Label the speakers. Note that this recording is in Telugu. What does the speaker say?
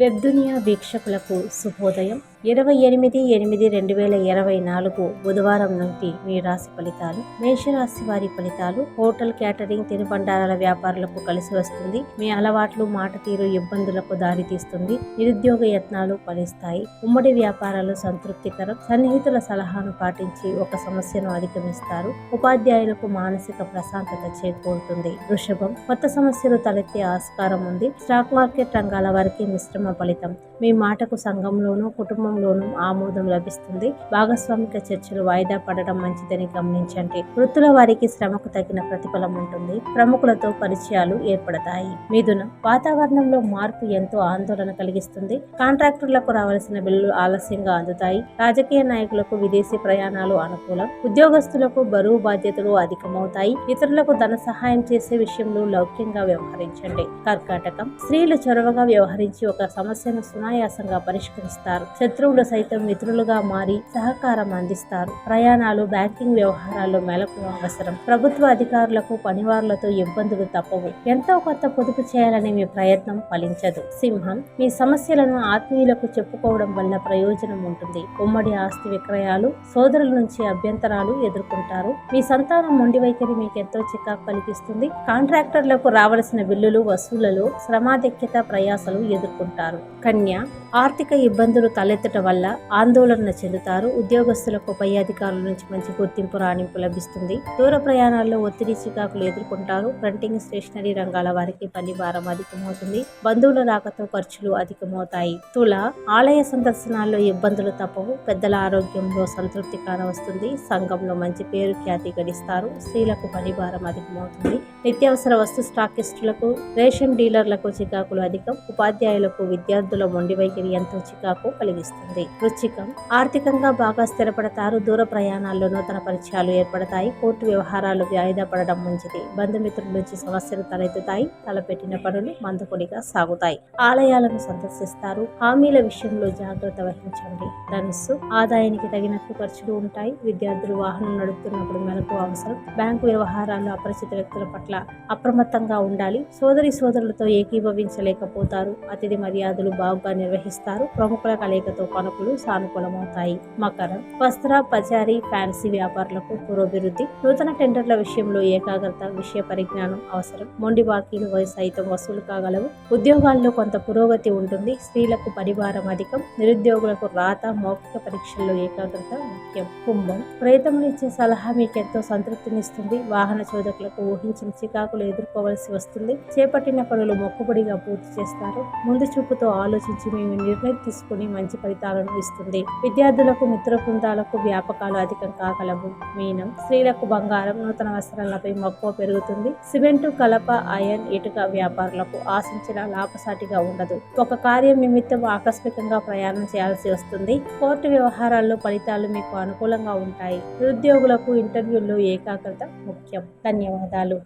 Speaker 1: వెబ్ దునియా వీక్షకులకు శుభోదయం. ఇరవై ఎనిమిది ఎనిమిది రెండు వేల ఇరవై నాలుగు బుధవారం నుండి మీ రాశి ఫలితాలు. మేషరాశి వారి ఫలితాలు. హోటల్ క్యాటరింగ్ తినుబండారాల వ్యాపారులకు కలిసి వస్తుంది. మీ అలవాట్లు మాట తీరు ఇబ్బందులకు దారితీస్తుంది నిరుద్యోగ యత్నాలు ఫలిస్తాయి. ఉమ్మడి వ్యాపారాలు సంతృప్తికరం. సన్నిహితుల సలహాను పాటించి ఒక సమస్యను అధిగమిస్తారు. ఉపాధ్యాయులకు మానసిక ప్రశాంతత చేకూరుతుంది. వృషభం. కొత్త సమస్యలు తలెత్తే ఆస్కారం ఉంది. స్టాక్ మార్కెట్ రంగాల వారికి మిశ్రమ ఫలితం. మీ మాటకు సంఘంలోనూ కుటుంబం కుటుంబంలోనూ ఆమోదం లభిస్తుంది. భాగస్వామిక చర్చలు వాయిదా పడడం మంచిదని గమనించండి. వృత్తుల వారికి శ్రమకు తగిన ప్రతిఫలం ఉంటుంది. ప్రముఖులతో పరిచయాలు ఏర్పడతాయి. మిథునం వాతావరణంలో మార్పు ఎంతో ఆందోళన కలిగిస్తుంది. కాంట్రాక్టర్లకు రావాల్సిన బిల్లులు ఆలస్యంగా అందుతాయి. రాజకీయ నాయకులకు విదేశీ ప్రయాణాలు అనుకూలం. ఉద్యోగస్తులకు బరువు బాధ్యతలు అధికమవుతాయి. ఇతరులకు ధన సహాయం చేసే విషయంలో లౌక్యంగా వ్యవహరించండి. కర్కాటకం స్త్రీలు చొరవగా వ్యవహరించి ఒక సమస్యను సునాయాసంగా పరిష్కరిస్తారు. శత్రువులు సైతం మిత్రులుగా మారి సహకారం అందిస్తారు. ప్రయాణాలు బ్యాంకింగ్ వ్యవహారాల్లో మెలకు అవసరం. ప్రభుత్వ అధికారులకు పనివారులతో ఇబ్బందులు తప్పవు. ఎంతో కొత్త పొదుపు చేయాలనే మీ ప్రయత్నం ఫలించదు. సింహం మీ సమస్యలను ఆత్మీయులకు చెప్పుకోవడం వల్ల ప్రయోజనం ఉంటుంది. ఉమ్మడి ఆస్తి విక్రయాలు సోదరుల నుంచి అభ్యంతరాలు ఎదుర్కొంటారు. మీ సంతానం మొండి వైఖరి మీకు ఎంతో చికాకు కలిగిస్తుంది. కాంట్రాక్టర్లకు రావలసిన బిల్లులు వసూళ్ళలో శ్రమాధిక్యత ప్రయాసలు ఎదుర్కొంటారు. కన్య ఆర్థిక ఇబ్బందులు తలెత్తడం వల్ల ఆందోళన చెందుతారు. ఉద్యోగస్తులకు పై అధికారుల నుంచి మంచి గుర్తింపు రాణింపు లభిస్తుంది. దూర ప్రయాణాల్లో ఒత్తిడి చికాకులు ఎదుర్కొంటారు. ప్రింటింగ్ స్టేషనరీ రంగాల వారికి పని భారం అధికమవుతుంది. బంధువుల రాకతో ఖర్చులు అధికమవుతాయి. తుల ఆలయ సందర్శనాల్లో ఇబ్బందులు తప్పవు. పెద్దల ఆరోగ్యంలో సంతృప్తి కానవస్తుంది. సంఘంలో మంచి పేరు ఖ్యాతి గడిస్తారు. స్త్రీలకు పని భారం అధికమవుతుంది. నిత్యావసర వస్తు స్టాకిస్టులకు రేషన్ డీలర్లకు చికాకులు అధికం. ఉపాధ్యాయులకు విద్యార్థుల మొండి వైఖరి ఎంతో చికాకు కలిగిస్తుంది. వృచ్చికం ఆర్థికంగా బాగా స్థిరపడతారు. దూర ప్రయాణాల్లో నూతన పరిచయాలు ఏర్పడతాయి. కోర్టు వ్యవహారాలు వాయిదా పడడం మంచిది. బంధుమిత్రుల నుంచి సమస్యలు తలెత్తుతాయి. తలపెట్టిన పనులు మందకొడిగా సాగుతాయి. ఆలయాలను సందర్శిస్తారు. హామీల విషయంలో జాగ్రత్త వహించండి. ధనుస్సు ఆదాయానికి తగినట్లు ఖర్చులు ఉంటాయి. విద్యార్థులు వాహనం నడుపుతున్నప్పుడు మెలకు అవసరం. బ్యాంకు వ్యవహారాలు అపరిచిత వ్యక్తుల పట్ల అప్రమత్తంగా ఉండాలి. సోదరి సోదరులతో ఏకీభవించలేకపోతారు. అతిథి మర్యాదలు బాగుగా నిర్వహిస్తారు. ప్రముఖుల కలయికతో పనుకులు సానుకూలమవుతాయి. మకరం వస్త్ర పచారి ఫ్యాన్సీ వ్యాపారులకు పురోభివృద్ధి నూతన టెండర్ల విషయంలో ఏకాగ్రత విషయ పరిజ్ఞానం అవసరం. మొండి బాకీలు వయసు సైతం వసూలు కాగలవు. ఉద్యోగాల్లో కొంత పురోగతి ఉంటుంది. స్త్రీలకు పరివారం అధికం. నిరుద్యోగులకు రాత మౌఖిక పరీక్షల్లో ఏకాగ్రత ముఖ్యం. కుంభం ప్రయత్నములు ఇచ్చే సలహా మీకు ఎంతో సంతృప్తినిస్తుంది. వాహన చోదకులకు ఊహించిన చికాకులు ఎదుర్కోవలసి వస్తుంది. చేపట్టిన పనులు మొక్కుబడిగా పూర్తి చేస్తారు. ముందు చూపుతో ఆలోచించి మేము నిర్ణయం తీసుకుని మంచి ఫలితాలను ఇస్తుంది. విద్యార్థులకు మిత్ర బృందాలకు వ్యాపకాలు అధికం కాగలవు. మీనం స్త్రీలకు బంగారం నూతన వస్త్రాలపై మక్కువ పెరుగుతుంది. సిమెంటు కలప ఐరన్ ఇటుక వ్యాపారులకు ఆశించిన లాభసాటిగా ఉండదు. ఒక కార్యం నిమిత్తం ఆకస్మికంగా ప్రయాణం చేయాల్సి వస్తుంది. కోర్టు వ్యవహారాల్లో ఫలితాలు మీకు అనుకూలంగా ఉంటాయి. నిరుద్యోగులకు ఇంటర్వ్యూల్లో ఏకాగ్రత ముఖ్యం. ధన్యవాదాలు.